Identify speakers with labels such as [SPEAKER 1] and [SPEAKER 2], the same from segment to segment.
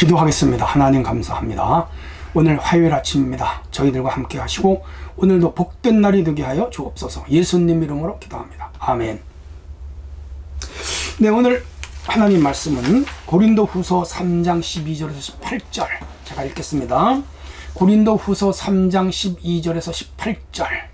[SPEAKER 1] 기도하겠습니다. 하나님 감사합니다. 오늘 화요일 아침입니다. 저희들과 함께 하시고 오늘도 복된 날이 되게 하여 주옵소서. 예수님 이름으로 기도합니다. 아멘. 네, 오늘 하나님 말씀은 고린도 후서 3장 12절에서 18절 제가 읽겠습니다. 고린도 후서 3장 12절에서 18절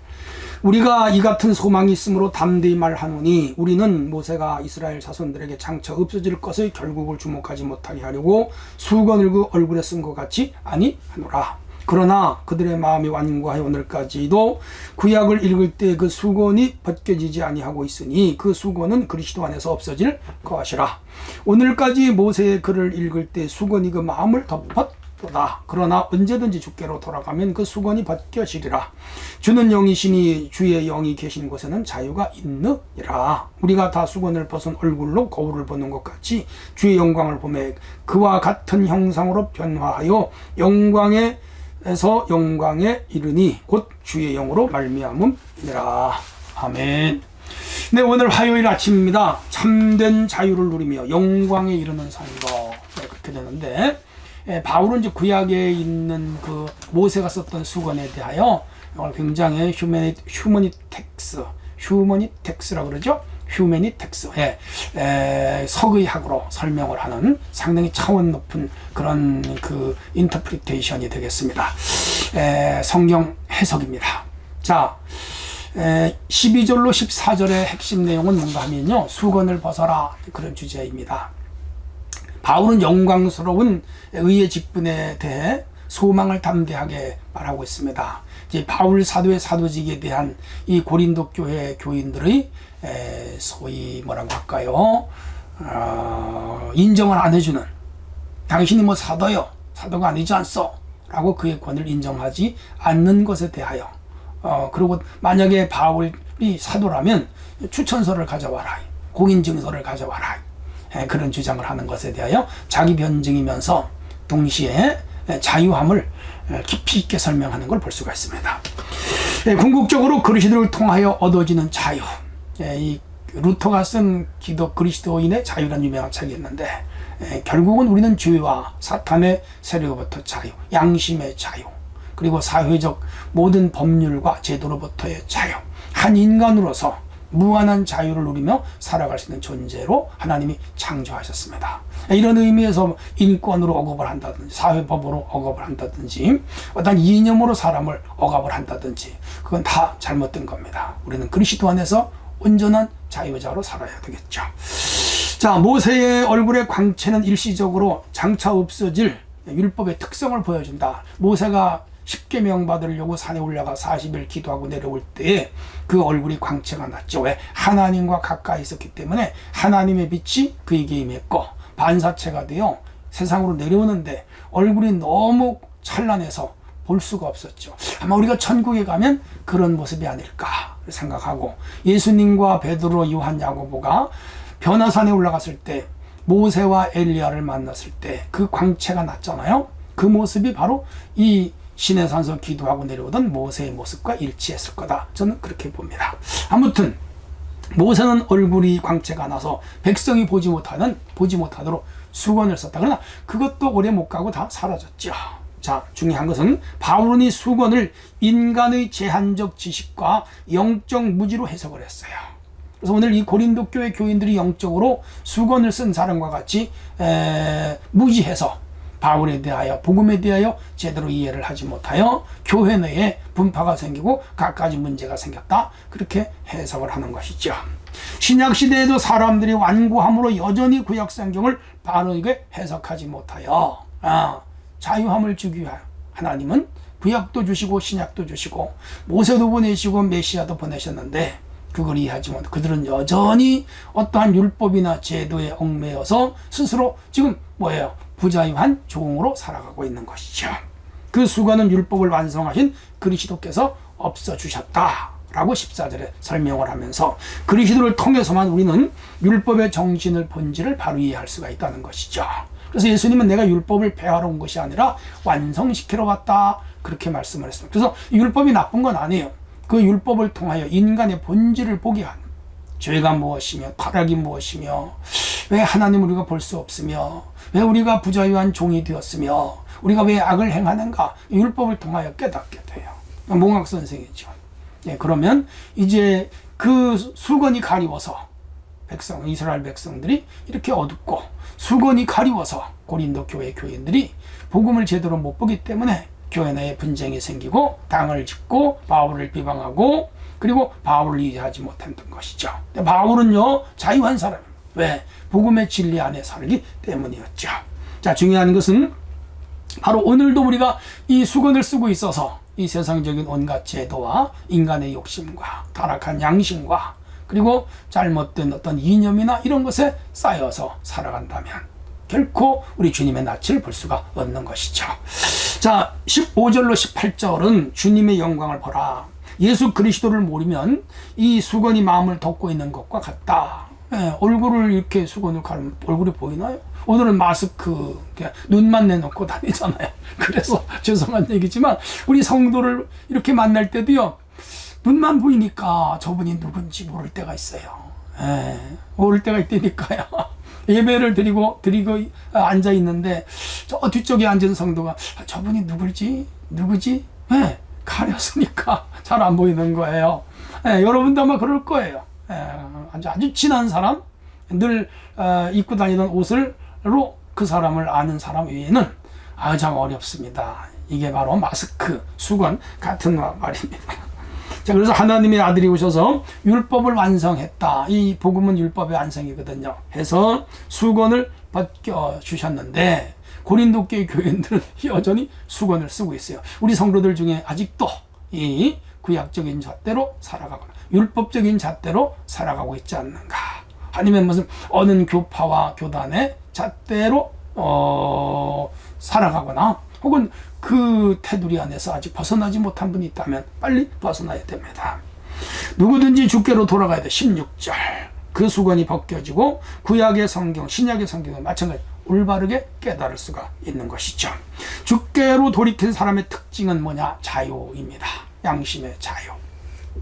[SPEAKER 1] 우리가 이 같은 소망이 있으므로 담대히 말하노니 우리는 모세가 이스라엘 자손들에게 장차 없어질 것의 결국을 주목하지 못하게 하려고 수건을 그 얼굴에 쓴 것 같이 아니하노라. 그러나 그들의 마음이 완고하여 오늘까지도 구약을 읽을 때 그 수건이 벗겨지지 아니하고 있으니 그 수건은 그리스도 안에서 없어질 것이라. 오늘까지 모세의 글을 읽을 때 수건이 그 마음을 덮었 도다. 그러나 언제든지 주께로 돌아가면 그 수건이 벗겨지리라. 주는 영이시니 주의 영이 계신 곳에는 자유가 있느니라. 우리가 다 수건을 벗은 얼굴로 거울을 보는 것 같이 주의 영광을 보매 그와 같은 형상으로 변화하여 영광에서 영광에 이르니 곧 주의 영으로 말미암음이라. 아멘. 네, 오늘 화요일 아침입니다. 참된 자유를 누리며 영광에 이르는 삶도 네, 그렇게 되는데 예, 바울은 이제 구약에 있는 그 모세가 썼던 수건에 대하여 굉장히 휴머니 휴머니텍스 휴머니텍스라 그러죠. 휴머니텍스 예, 에, 석의학으로 설명을 하는 상당히 차원 높은 그런 그 인터프리테이션이 되겠습니다. 에, 성경 해석입니다. 자, 에, 12절로 14절의 핵심 내용은 뭔가 하면요. 수건을 벗어라 그런 주제입니다. 바울은 영광스러운 의의 직분에 대해 소망을 담대하게 말하고 있습니다. 이제 바울 사도의 사도직에 대한 이 고린도 교회 교인들의 소위 뭐라고 할까요? 어, 인정을 안 해주는 당신이 뭐 사도요 사도가 아니지 않소 라고 그의 권을 인정하지 않는 것에 대하여 어, 그리고 만약에 바울이 사도라면 추천서를 가져와라 공인증서를 가져와라 그런 주장을 하는 것에 대하여 자기 변증이면서 동시에 자유함을 깊이 있게 설명하는 걸 볼 수가 있습니다. 궁극적으로 그리스도를 통하여 얻어지는 자유. 이 루터가 쓴 기도 그리스도인의 자유라는 유명한 책이 있는데 결국은 우리는 죄와 사탄의 세력으로부터 자유, 양심의 자유, 그리고 사회적 모든 법률과 제도로부터의 자유, 한 인간으로서 무한한 자유를 누리며 살아갈 수 있는 존재로 하나님이 창조하셨습니다. 이런 의미에서 인권으로 억압을 한다든지 사회법으로 억압을 한다든지 어떤 이념으로 사람을 억압을 한다든지 그건 다 잘못된 겁니다. 우리는 그리스도 안에서 온전한 자유자로 살아야 되겠죠. 자, 모세의 얼굴의 광채는 일시적으로 장차 없어질 율법의 특성을 보여준다. 모세가 십계명 받으려고 산에 올라가 40일 기도하고 내려올 때에 그 얼굴이 광채가 났죠. 왜? 하나님과 가까이 있었기 때문에 하나님의 빛이 그에게 임했고 반사체가 되어 세상으로 내려오는데 얼굴이 너무 찬란해서 볼 수가 없었죠. 아마 우리가 천국에 가면 그런 모습이 아닐까 생각하고 예수님과 베드로, 요한, 야고보가 변화산에 올라갔을 때 모세와 엘리야를 만났을 때 그 광채가 났잖아요. 그 모습이 바로 이 신의 산서 기도하고 내려오던 모세의 모습과 일치했을 거다. 저는 그렇게 봅니다. 아무튼 모세는 얼굴이 광채가 나서 백성이 보지 못하는 보지 못하도록 수건을 썼다. 그러나 그것도 오래 못 가고 다 사라졌죠. 자, 중요한 것은 바울은 이 수건을 인간의 제한적 지식과 영적 무지로 해석을 했어요. 그래서 오늘 이 고린도 교회 교인들이 영적으로 수건을 쓴 사람과 같이 에, 무지해서 바울에 대하여 복음에 대하여 제대로 이해를 하지 못하여 교회 내에 분파가 생기고 갖가지 문제가 생겼다 그렇게 해석을 하는 것이죠. 신약 시대에도 사람들이 완고함으로 여전히 구약 성경을 바르게 해석하지 못하여 아, 자유함을 주기 위하여 하나님은 구약도 주시고 신약도 주시고 모세도 보내시고 메시아도 보내셨는데 그걸 이해하지 못 그들은 여전히 어떠한 율법이나 제도에 얽매여서 스스로 지금 뭐예요 부자유한 종으로 살아가고 있는 것이죠. 그 수건은 율법을 완성하신 그리스도께서 없어 주셨다. 라고 14절에 설명을 하면서 그리스도를 통해서만 우리는 율법의 정신을 본질을 바로 이해할 수가 있다는 것이죠. 그래서 예수님은 내가 율법을 폐하러 온 것이 아니라 완성시키러 왔다. 그렇게 말씀을 했습니다. 그래서 율법이 나쁜 건 아니에요. 그 율법을 통하여 인간의 본질을 보게 하는 죄가 무엇이며 타락이 무엇이며 왜 하나님 우리가 볼 수 없으며 왜 우리가 부자유한 종이 되었으며 우리가 왜 악을 행하는가 율법을 통하여 깨닫게 돼요. 몽학 선생이죠. 예, 그러면 이제 그 수건이 가리워서 백성 이스라엘 백성들이 이렇게 어둡고 수건이 가리워서 고린도 교회 교인들이 복음을 제대로 못 보기 때문에 교회 내에 분쟁이 생기고 당을 짓고 바울을 비방하고 그리고 바울을 이해하지 못했던 것이죠. 바울은요 자유한 사람. 왜? 복음의 진리 안에 살기 때문이었죠. 자 중요한 것은 바로 오늘도 우리가 이 수건을 쓰고 있어서 이 세상적인 온갖 제도와 인간의 욕심과 타락한 양심과 그리고 잘못된 어떤 이념이나 이런 것에 쌓여서 살아간다면 결코 우리 주님의 낯을 볼 수가 없는 것이죠. 자, 15절로 18절은 주님의 영광을 보라. 예수 그리스도를 모르면 이 수건이 마음을 덮고 있는 것과 같다. 예, 얼굴을 이렇게 수건을 가르면 얼굴이 보이나요? 오늘은 마스크 눈만 내놓고 다니잖아요. 그래서 죄송한 얘기지만 우리 성도를 이렇게 만날 때도요. 눈만 보이니까 저분이 누군지 모를 때가 있어요. 예, 모를 때가 있다니까요. 예배를 드리고 드리고 앉아 있는데 저 뒤쪽에 앉은 성도가 아, 저분이 누굴지 누구지? 예, 가렸으니까 잘 안 보이는 거예요. 예, 여러분도 아마 그럴 거예요. 예, 아주 아주 친한 사람 늘 어, 입고 다니던 옷을로 그 사람을 아는 사람 외에는 아참 어렵습니다. 이게 바로 마스크, 수건 같은 말입니다. 자, 그래서 하나님의 아들이 오셔서 율법을 완성했다. 이 복음은 율법의 완성이거든요. 해서 수건을 벗겨 주셨는데 고린도 교회 교인들은 여전히 수건을 쓰고 있어요. 우리 성도들 중에 아직도 이 구약적인 잣대로 살아가거나 율법적인 잣대로 살아가고 있지 않는가? 아니면 무슨 어느 교파와 교단의 잣대로 어, 살아가거나 혹은 그 테두리 안에서 아직 벗어나지 못한 분이 있다면 빨리 벗어나야 됩니다. 누구든지 주께로 돌아가야 돼. 16절. 그 수건이 벗겨지고 구약의 성경, 신약의 성경은 마찬가지 올바르게 깨달을 수가 있는 것이죠. 주께로 돌이킨 사람의 특징은 뭐냐? 자유입니다. 양심의 자유.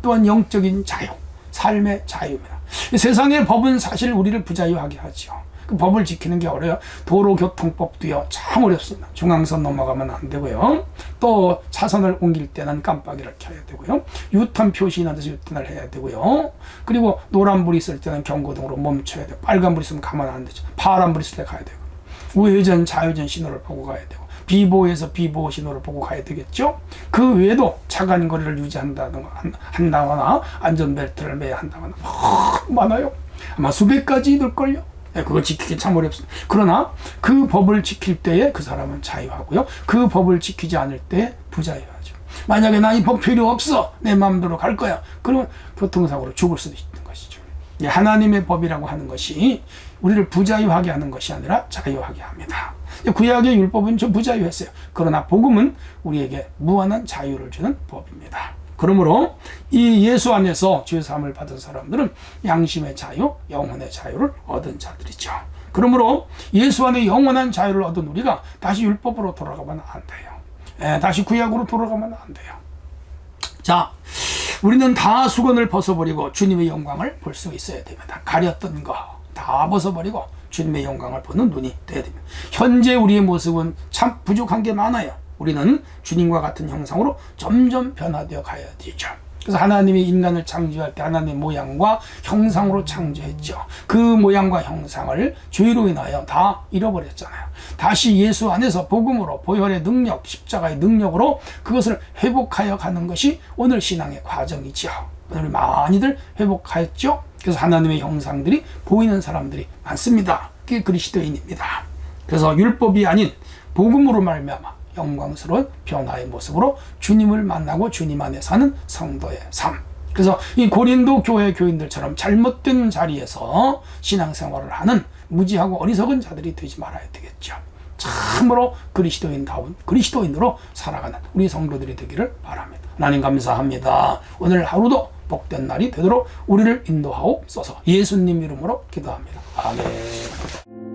[SPEAKER 1] 또한 영적인 자유, 삶의 자유입니다. 세상의 법은 사실 우리를 부자유하게 하죠. 그 법을 지키는 게 어려요. 도로교통법도요, 참 어렵습니다. 중앙선 넘어가면 안 되고요. 또 차선을 옮길 때는 깜빡이를 켜야 되고요. 유턴 표시 있는 데서 유턴을 해야 되고요. 그리고 노란불이 있을 때는 경고등으로 멈춰야 되고, 빨간불이 있으면 가면 안 되죠. 파란불이 있을 때 가야 되고, 우회전, 좌회전 신호를 보고 가야 되고, 비보에서 비보 신호를 보고 가야 되겠죠. 그 외에도 차간 거리를 유지한다거나 한다거나 안전벨트를 매야 한다거나 많아요. 아마 수백 가지 될걸요. 예, 그걸 지키기 참 어렵습니다. 그러나 그 법을 지킬 때에 그 사람은 자유하고요. 그 법을 지키지 않을 때 부자유하죠. 만약에 나 이 법 필요 없어. 내 마음대로 갈 거야. 그러면 교통사고로 죽을 수도 있는 것이죠. 하나님의 법이라고 하는 것이 우리를 부자유하게 하는 것이 아니라 자유하게 합니다. 구약의 율법은 좀 부자유했어요. 그러나 복음은 우리에게 무한한 자유를 주는 법입니다. 그러므로 이 예수 안에서 죄 사함을 받은 사람들은 양심의 자유, 영혼의 자유를 얻은 자들이죠. 그러므로 예수 안에 영원한 자유를 얻은 우리가 다시 율법으로 돌아가면 안 돼요. 예, 다시 구약으로 돌아가면 안 돼요. 자, 우리는 다 수건을 벗어버리고 주님의 영광을 볼 수 있어야 됩니다. 가렸던 거 다 벗어버리고 주님의 영광을 보는 눈이 되어야 됩니다. 현재 우리의 모습은 참 부족한 게 많아요. 우리는 주님과 같은 형상으로 점점 변화되어 가야 되죠. 그래서 하나님이 인간을 창조할 때 하나님의 모양과 형상으로 창조했죠. 그 모양과 형상을 죄로 인하여 다 잃어버렸잖아요. 다시 예수 안에서 복음으로 보혈의 능력, 십자가의 능력으로 그것을 회복하여 가는 것이 오늘 신앙의 과정이죠. 오늘 많이들 회복하였죠. 그래서 하나님의 형상들이 보이는 사람들이 많습니다. 그게 그리스도인입니다. 그래서 율법이 아닌 복음으로 말미암아 영광스러운 변화의 모습으로 주님을 만나고 주님 안에 사는 성도의 삶. 그래서 이 고린도 교회 교인들처럼 잘못된 자리에서 신앙생활을 하는 무지하고 어리석은 자들이 되지 말아야 되겠죠. 참으로 그리스도인다운 그리스도인으로 살아가는 우리 성도들이 되기를 바랍니다. 하나님 감사합니다. 오늘 하루도 복된 날이 되도록 우리를 인도하옵소서. 예수님 이름으로 기도합니다. 아멘.